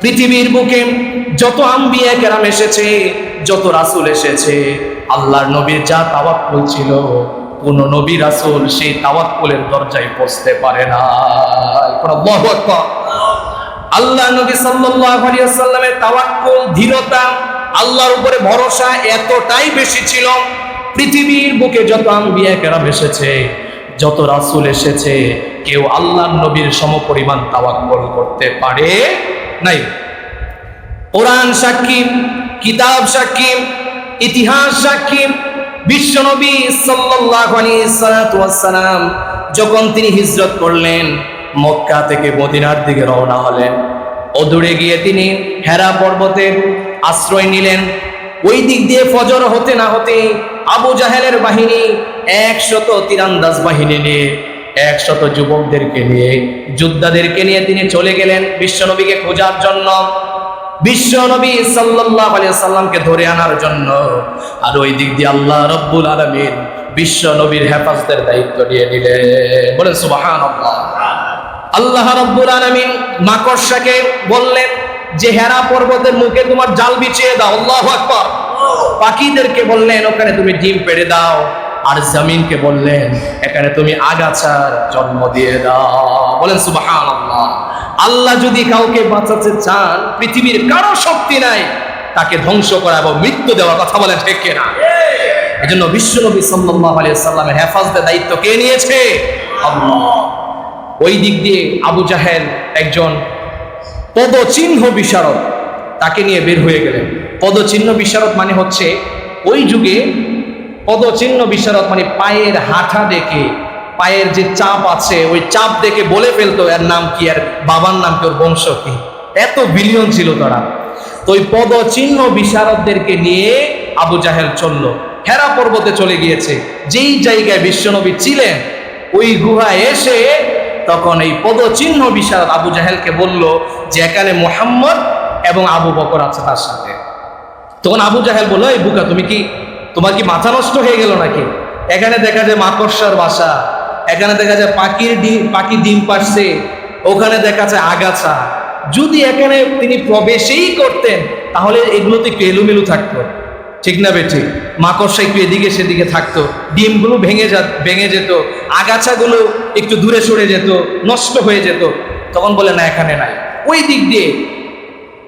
পৃথিবীর বুকে যত আম্বিয়া কেরাম এসেছে, যত রাসূল এসেছে, আল্লাহর নবীর যা তাওয়াক্কুল ছিল, কোন নবী রাসূল সেই তাওয়াক্কুলের দরজায় পৌঁছতে পারে না। আল্লাহু নবী সাল্লাল্লাহু আলাইহি ওয়াসাল্লামের তাওয়াক্কুল ধীরতা আল্লাহর উপরে ভরসা এতটাই বেশি ছিল, পৃথিবীর বুকে যত আম্বিয়া কেরাম এসেছে, যত রাসূল এসেছে, কেউ আল্লাহর নবীর সমপরিমাণ তাওয়াক্কুল করতে পারে নাই। কোরআন সাক্ষী কিতাব সাক্ষী ইতিহাস সাক্ষী বিশ্বনবী সাল্লাল্লাহু আলাইহি ওয়াসসালাম যখন তিনি হিজরত করলেন, মক্কা থেকে মদিনার দিকে রওনা হলেন। অদূরে গিয়ে তিনি হেরা পর্বতে আশ্রয় নিলেন। ওই দিক দিয়ে ফজর হতে না হতে আবু জাহেলের বাহিনী একশত তীরান্দাজ বাহিনী নিয়ে একশত যুবকদেরকে নিয়ে, যোদ্ধাদেরকে নিয়ে তিনি চলে গেলেন বিশ্বনবীকে খোঁজার জন্য। বিশ্ব নবী সাল্লাল্লাহু সাল্লামকে ধরে আনার জন্য। আর ওই দিক দিয়ে আল্লাহ রব্বুল আলামিন বিশ্ব নবীর হেফাজতের দায়িত্ব নিয়ে নিলেন। বলেন, সুবহানাল্লাহ। আল্লাহ রব্বুল আলামিন মাকড়সাকে বললেন যে, হেরা পর্বতের মুখে তোমার জাল বিছিয়ে দাও, আল্লাহু আকবার। পাখিদেরকে বললেন, ওখানে তুমি ডিম পেড়ে দাও। আর জমিনকে বললেন, এখানে তুমি আগাছার জন্ম দিয়ে দাও। বলেন, সুবহানাল্লাহ। আল্লাহ যদি কাউকে বাঁচাতে চান, পৃথিবীর কারও শক্তি নাই, তাকে ধ্বংস করা এবং মৃত্যু দেওয়ার কথা বলেন, ঠিক কিনা এজন্য বিশ্বনবী সাল্লাল্লাহু আলাইহি সাল্লামের হেফাজতের দায়িত্ব কে নিয়েছে? আল্লাহ। ওই দিক দিয়ে আবু জাহেল একজন পদচিহ্ন বিশারদ, তাকে নিয়ে বের হয়ে গেলেন। পদচিহ্ন বিশারদ মানে হচ্ছে, ওই যুগে পদচিহ্ন বিশারদ মানে পায়ের হাঁটা দেখে, পায়ের যে চাপ আছে, ওই চাপ দেখে বলে ফেলতো, এর নাম কি? আর বাবার নাম কি? ওর বংশ কি? এত বিলিয়ন ছিল তারা। তো ওই পদচিহ্ন বিশারদদেরকে নিয়ে আবু জাহেল চলল। হেরা পর্বতে চলে গিয়েছে। যেই জায়গায় বিশ্বনবী ছিলেন, ওই গুহায় এসে তখন এই পদচিহ্ন বিশারদ আবু জাহেলকে বলল যে এখানে মোহাম্মদ এবং আবু বকর আছে তার সাথে। তখন আবু জাহেল বলল, এই বুকা, তুমি কি তোমার কি মাথা নষ্ট হয়ে গেল নাকি? এখানে দেখা যায় মাকড়সার বাসা, এখানে দেখা যায় পাখির ডিম পাখি ডিম পারছে ওখানে দেখা যায় আগাছা। যদি এখানে তিনি প্রবেশেই করতেন, তাহলে এগুলো তো একটু এলোমেলো থাকতো। ঠিক না বেঠি মাকড়সা একটু এদিকে সেদিকে থাকতো, ডিমগুলো ভেঙে যা, ভেঙে যেত, আগাছাগুলো একটু দূরে সরে যেত, নষ্ট হয়ে যেত। তখন বলে, না, এখানে নাই। ওই দিক দিয়ে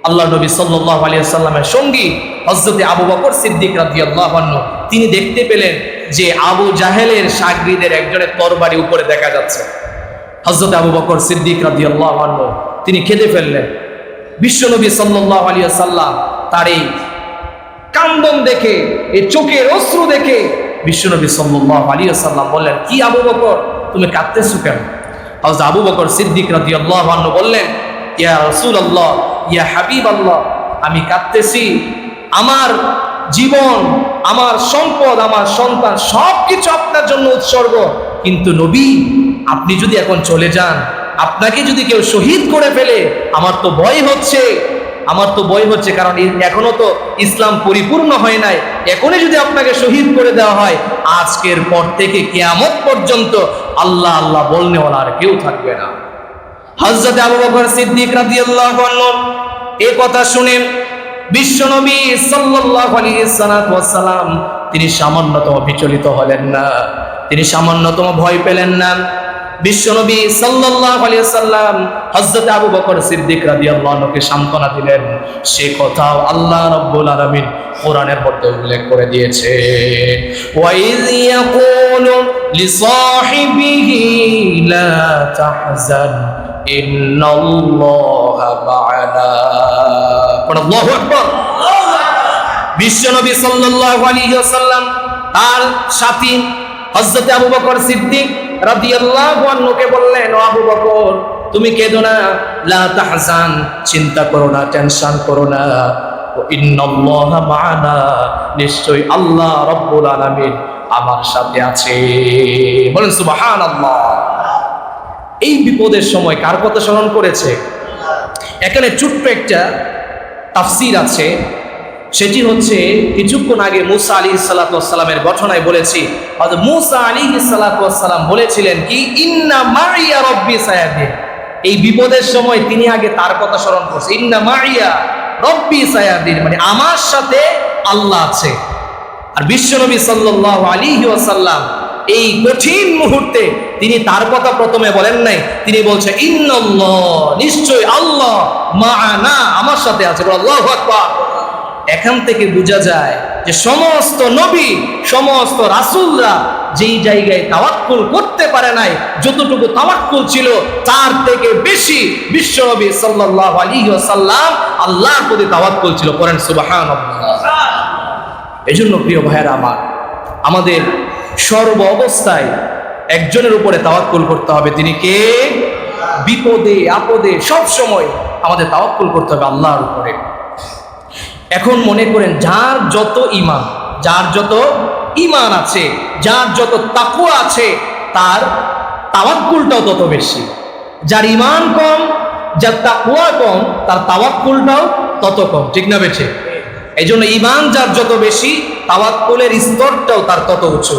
আল্লাহ নবী সাল্লাহ আলিয়া সাল্লামের সঙ্গী হজরতে আবু বকর সিদ্দিক রাদিয়াল্লাহু আনহু, তিনি দেখতে পেলেন যে আবু জাহেলের সাগরিদের একজনের তরবারি উপরে দেখা যাচ্ছে। হজরত আবু বকর সিদ্দিক রাদিয়াল্লাহু আনহু, তিনি খেতে ফেললেন। বিশ্বনবী সাল্লাল্লাহু আলিয়া সাল্লাম তার এই কান্দন দেখে, এই চোখের অশ্রু দেখে বিশ্বনবী সাল্লাল্লাহু আলিয়া সাল্লাম বললেন, কি আবু বকর, তুমি কাঁদতেছো কেন? হজরত আবু বকর সিদ্দিক রাদিয়াল্লাহু আনহু বললেন, ইয়া রসুল আল্লাহ ইয়া হাবিব আল্লাহ আমি কাঁদতেছি আমার জীবন, আমার সম্পদ, আমার সন্তান সব কিছু আপনার জন্য উৎসর্গ। কিন্তু নবী, আপনি যদি এখন চলে যান, আপনাকে যদি কেউ শহীদ করে ফেলে, আমার তো ভয় হচ্ছে। আমার তো ভয় হচ্ছে কারণ এখনও তো ইসলাম পরিপূর্ণ হয় নাই। এখনই যদি আপনাকে শহীদ করে দেওয়া হয়, আজকের পর থেকে কেয়ামত পর্যন্ত আল্লাহ আল্লাহ বলনেওয়ালা আর কেউ থাকবে না। হযরত আবু বকর সিদ্দিক রাদিয়াল্লাহু আনহু এই কথা শুনে বিশ্বনবী সাল্লাল্লাহু আলাইহি সাল্লাম তিনি সামান্যতম বিচলিত হলেন না। তিনি সামান্যতম ভয় পেলেন না। বিশ্বনবী সাল্লাল্লাহু আলাইহি সাল্লাম হযরত আবু বকর সিদ্দিক রাদিয়াল্লাহু আনহুকে দিলেন। সে কথাও আল্লাহ রাব্বুল আলামিন কোরআনের মধ্যে উল্লেখ করে দিয়েছে। ওয়াইজ ইয়াকুলু লিসাহিবিহি লা তাহজান, ইন্নাল্লাহা মা'ানা আল্লাহু আকবার। বিশ্বনবী সাল্লাল্লাহু আলাইহি ওয়াসাল্লাম তার সাথী হযরত আবু বকর সিদ্দিক রাদিয়াল্লাহু আনহুকে বললেন, ও আবু বকর, তুমি কেঁদো না। লা তাহজান, চিন্তা করো না, টেনশন করো না। ইন্নাল্লাহা মা'ানা, নিশ্চয়ই আল্লাহ রাব্বুল আলামিন আমার সাথে আছে। বলেন, সুবহানাল্লাহ। এই বিপদের সময় কার কথা স্মরণ করেছে? এখানে ছোট্ট একটা তাফসির আছে। সেটি হচ্ছে কিছুক্ষণ আগে মুসা আলী সাল্লাতামের ঘটনায় বলেছি। মুসা আলী সাল্লাতাম বলেছিলেন কি, ইন্না মারিয়া রব্বি সায়াদি এই বিপদের সময় তিনি আগে তার কথা স্মরণ করছে। ইন্না মারিয়া রব্বি সায়াদিন। মানে আমার সাথে আল্লাহ আছে। আর বিশ্বনবী সাল্লাল্লাহু আলাইহি ওয়াসাল্লাম এই কঠিন মুহূর্তে তিনি তার কথা প্রথমে বলেন নাই। তিনি বলছে ইন্নাল্লাহ নিশ্চয় আল্লাহ মাআনা আমার সাথে আছে আল্লাহু আকবার। এখান থেকে বোঝা যায় যে সমস্ত নবী, সমস্ত রাসূলরা যেই জায়গায় তাওয়াক্কুল করতে পারে নাই, যতটুকু তাওয়াক্কুল ছিল, তার থেকে বেশি বিশ্বনবী সাল্লাল্লাহু আলাইহি ওয়াসাল্লাম আল্লাহর প্রতি তাওয়াক্কুল ছিল করেন সুবহানাল্লাহ। এজন্য প্রিয় ভাইয়েরা আমার, আমাদের সর্ব অবস্থায় একজনের উপরে তাওয়াক্কুল করতে হবে, তিনি কে? বিপদে, আপদে সব সময় আমাদের তাওয়াক্কুল করতে হবে আল্লাহর উপরে। এখন মনে করেন, যার যত ইমান যার যত ইমান আছে, যার যত তাকুয়া আছে, তার তাওয়াক্কুলটাও তত বেশি। যার ইমান কম, যার তাকুয়া কম, তার তাওয়াক্কুলটাও তত কম। ঠিক না বেছে এই জন্য ইমান যার যত বেশি, তাওয়াক্কুলের স্তরটাও তার তত উঁচু।